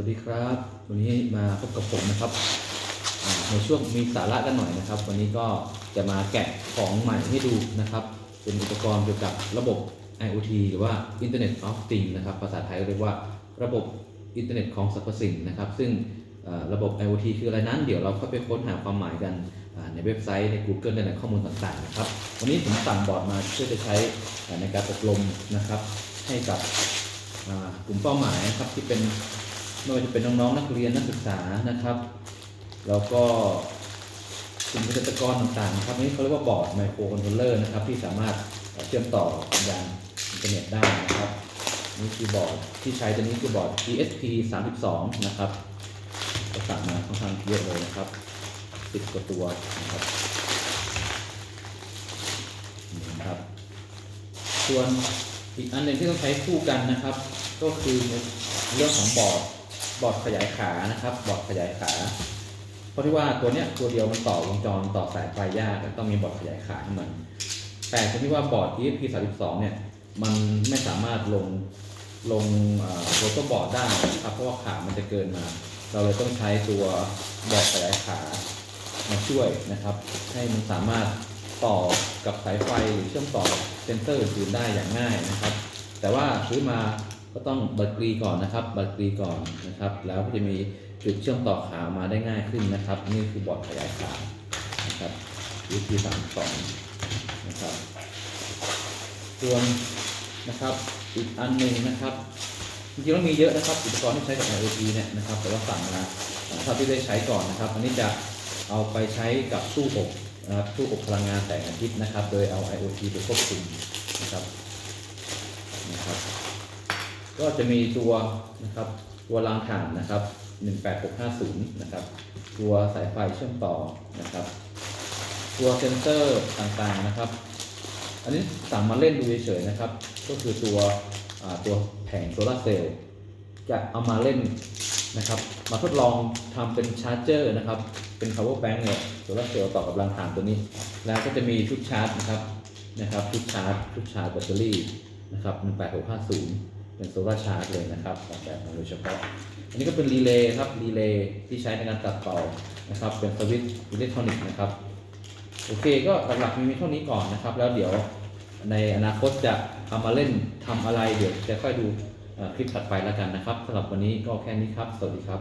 วัสดีครับ วันนี้มาพบกับผมนะครับ ในช่วงมีสาระกันหน่อยนะครับ วันนี้ก็จะมาแกะของใหม่ให้ดูนะครับ เป็นอุปกรณ์เกี่ยวกับระบบ IoT หรือว่า Internet of Things นะครับ ภาษาไทยเรียกว่าระบบอินเทอร์เน็ตของสรรพสิ่งนะครับ ซึ่งระบบ IoT คืออะไรนั้น เดี๋ยวเราเข้าไปค้นหาความหมายกันในเว็บไซต์ใน Google ในข้อมูลต่างๆนะครับ วันนี้ผมสั่งบอร์ดมาเพื่อจะใช้ในการอบรมนะครับ ให้กับกลุ่มเป้าหมายนะครับที่เป็น ไม่ว่าจะเป็นน้องๆนักเรียนนักศึกษานะครับ แล้วก็กลุ่มเกษตรกรต่างๆนะครับนี่เขาเรียกว่าบอร์ดไมโครคอนโทรลเลอร์นะครับ ที่สามารถเชื่อมต่อสัญญาณอินเทอร์เน็ตได้นะครับนี่คือบอร์ดที่ใช้ตัวนี้คือบอร์ด ESP 32นะครับก็สั่งมาค่อนข้างเยอะเลยนะครับติดกว่าตัวนะครับนี่นะครับส่วนอีกอันหนึ่งที่ต้องใช้คู่กันนะครับ ก็คือเรื่องของบอร์ด บอร์ดขยายขานะครับ บอร์ดขยายขา เพราะที่ว่าตัวเนี้ยตัวเดียวมันต่อวงจรต่อสายไฟยากต้องมีบอร์ดขยายขาให้มันแต่ตรงที่ว่าบอร์ด ESP 32เนี่ยมันไม่สามารถลงลงโรตบอร์ดได้นะครับเพราะว่าขามันจะเกินมา เราเลยต้องใช้ตัวบอร์ดขยายขามาช่วยนะครับ ให้มันสามารถต่อกับสายไฟหรือเชื่อมต่อเซนเซอร์อื่นได้อย่างง่ายนะครับ แต่ว่าซื้อมา ก็ต้องบัดกรีก่อนนะครับ บัดกรีก่อนนะครับ แล้วก็จะมีจุดเชื่อมต่อขามาได้ง่ายขึ้นนะครับ นี่คือบอร์ดขยายขานะครับ EP 32นะครับส่วนนะครับอีกอันหนึ่งนะครับจริงๆแล้วมีเยอะนะครับอุปกรณ์ที่ใช้กับ IoT เนี่ยนะครับแต่ว่าสั่งมาเท่าที่ได้ใช้ก่อนนะครับ อันนี้จะเอาไปใช้กับตู้อบนะครับตู้อบพลังงานแสงอาทิตย์นะครับ โดยเอา IoT ไปควบคุมนะครับนะครับ ก็จะมีตัวนะครับตัวรางถ่านนะครับ 18650 นะครับ ตัวสายไฟเชื่อมต่อนะครับ ตัวเซนเซอร์ต่างๆนะครับ อันนี้สั่งมาเล่นดูเฉยๆนะครับ ก็คือตัวตัวแผงโซลาเซลล์จะเอามาเล่นนะครับ มาทดลองทำเป็นชาร์จเจอร์นะครับ เป็น power bank เนี่ยโซลาเซลล์ต่อกับรางถ่านตัวนี้ แล้วก็จะมีชุดชาร์จนะครับนะครับชุดชาร์จชุดชาร์จแบตเตอรี่นะครับ18650 เป็นโซลาร์ชาร์จเลยนะครับออกแบบมาโดยเฉพาะ อันนี้ก็เป็นรีเลย์ครับรีเลย์ที่ใช้ในการตัดเป่านะครับ เป็นสวิตช์อิเล็กทรอนิกส์นะครับ โอเคก็หลักๆมีเท่านี้ก่อนนะครับ แล้วเดี๋ยวในอนาคตจะเอามาเล่นทำอะไรเดี๋ยวจะค่อยดูคลิปถัดไปแล้วกันนะครับสำหรับวันนี้ก็แค่นี้ครับ สวัสดีครับ